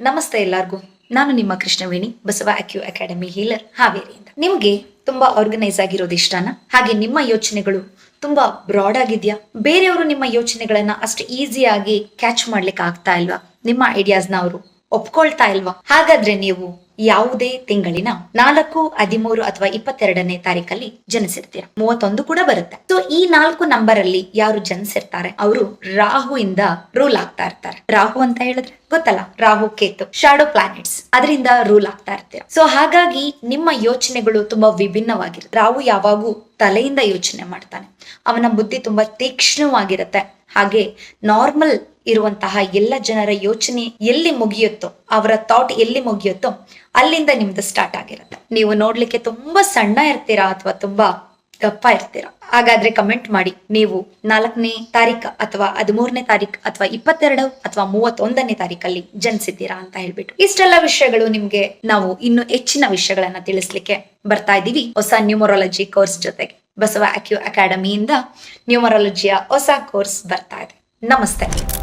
ನಮಸ್ತೆ ಎಲ್ಲರಿಗೂ. ನಾನು ನಿಮ್ಮ Krishnaveni, Basava acu academy healer ಹಾವೇರಿಯಿಂದ. ನಿಮ್ಗೆ ತುಂಬಾ ಆರ್ಗನೈಸ್ ಆಗಿರೋದು ಇಷ್ಟನಾ? ಹಾಗೆ ನಿಮ್ಮ ಯೋಚನೆಗಳು ತುಂಬಾ ಬ್ರಾಡ್ ಆಗಿದ್ಯಾ? ಬೇರೆಯವರು ನಿಮ್ಮ ಯೋಚನೆಗಳನ್ನ ಅಷ್ಟು ಈಸಿಯಾಗಿ ಕ್ಯಾಚ್ ಮಾಡ್ಲಿಕ್ಕೆ ಆಗ್ತಾ ಇಲ್ವಾ? ನಿಮ್ಮ ಐಡಿಯಾಸ್ನ ಅವರು ಒಪ್ಕೊಳ್ತಾ ಇಲ್ವಾ? ಹಾಗಾದ್ರೆ ನೀವು ಯಾವುದೇ ತಿಂಗಳಿನ ನಾಲ್ಕು, ಹದಿಮೂರು ಅಥವಾ ಇಪ್ಪತ್ತೆರಡನೇ ತಾರೀಕಲ್ಲಿ ಜನಿಸಿರ್ತೀರ? ಮೂವತ್ತೊಂದು ಕೂಡ ಬರುತ್ತೆ. ಸೊ ಈ ನಾಲ್ಕು ನಂಬರ್ ಅಲ್ಲಿ ಯಾರು ಜನಿಸಿರ್ತಾರೆ? ಅವರು ರಾಹು ಇಂದ ರೂಲ್ ಆಗ್ತಾ ಇರ್ತಾರೆ. ರಾಹು ಅಂತ ಹೇಳಿದ್ರೆ ಗೊತ್ತಲ್ಲ? ರಾಹು, ಕೇತು ಶಾಡೋ ಪ್ಲಾನೆಟ್ಸ್ ಅದರಿಂದ ರೂಲ್ ಆಗ್ತಾ ಇರ್ತೀರ. ಸೊ ಹಾಗಾಗಿ ನಿಮ್ಮ ಯೋಚನೆಗಳು ತುಂಬಾ ವಿಭಿನ್ನವಾಗಿರುತ್ತೆ. ರಾಹು ಯಾವಾಗೂ ತಲೆಯಿಂದ ಯೋಚನೆ ಮಾಡ್ತಾನೆ. ಅವನ ಬುದ್ಧಿ ತುಂಬಾ ತೀಕ್ಷ್ಣವಾಗಿರುತ್ತೆ. ಹಾಗೆ ನಾರ್ಮಲ್ ಇರುವಂತಹ ಎಲ್ಲ ಜನರ ಯೋಚನೆ ಎಲ್ಲಿ ಮುಗಿಯುತ್ತೋ, ಅವರ ಥಾಟ್ ಎಲ್ಲಿ ಮುಗಿಯುತ್ತೋ, ಅಲ್ಲಿಂದ ನಿಮ್ದು ಸ್ಟಾರ್ಟ್ ಆಗಿರುತ್ತೆ. ನೀವು ನೋಡ್ಲಿಕ್ಕೆ ತುಂಬಾ ಸಣ್ಣ ಇರ್ತೀರಾ ಅಥವಾ ತುಂಬಾ ದಪ್ಪ ಇರ್ತೀರಾ? ಹಾಗಾದ್ರೆ ಕಮೆಂಟ್ ಮಾಡಿ. ನೀವು ನಾಲ್ಕನೇ ತಾರೀಕು ಅಥವಾ ಹದಿಮೂರನೇ ತಾರೀಕು ಅಥವಾ ಇಪ್ಪತ್ತೆರಡು ಅಥವಾ ಮೂವತ್ತೊಂದನೇ ತಾರೀಕಲ್ಲಿ ಜನಿಸಿದ್ದೀರಾ ಅಂತ ಹೇಳ್ಬಿಟ್ಟು. ಇಷ್ಟೆಲ್ಲ ವಿಷಯಗಳು ನಿಮ್ಗೆ ನಾವು ಇನ್ನು ಹೆಚ್ಚಿನ ವಿಷಯಗಳನ್ನ ತಿಳಿಸ್ಲಿಕ್ಕೆ ಬರ್ತಾ ಇದ್ದೀವಿ. ಹೊಸ ನ್ಯೂಮರಾಲಜಿ ಕೋರ್ಸ್ ಜೊತೆಗೆ ಬಸವ ಅಕ್ಯೂ ಅಕಾಡೆಮಿಯಿಂದ ನ್ಯೂಮರಾಲಜಿಯ ಹೊಸ ಕೋರ್ಸ್ ಬರ್ತಾ ಇದೆ. ನಮಸ್ತೆ.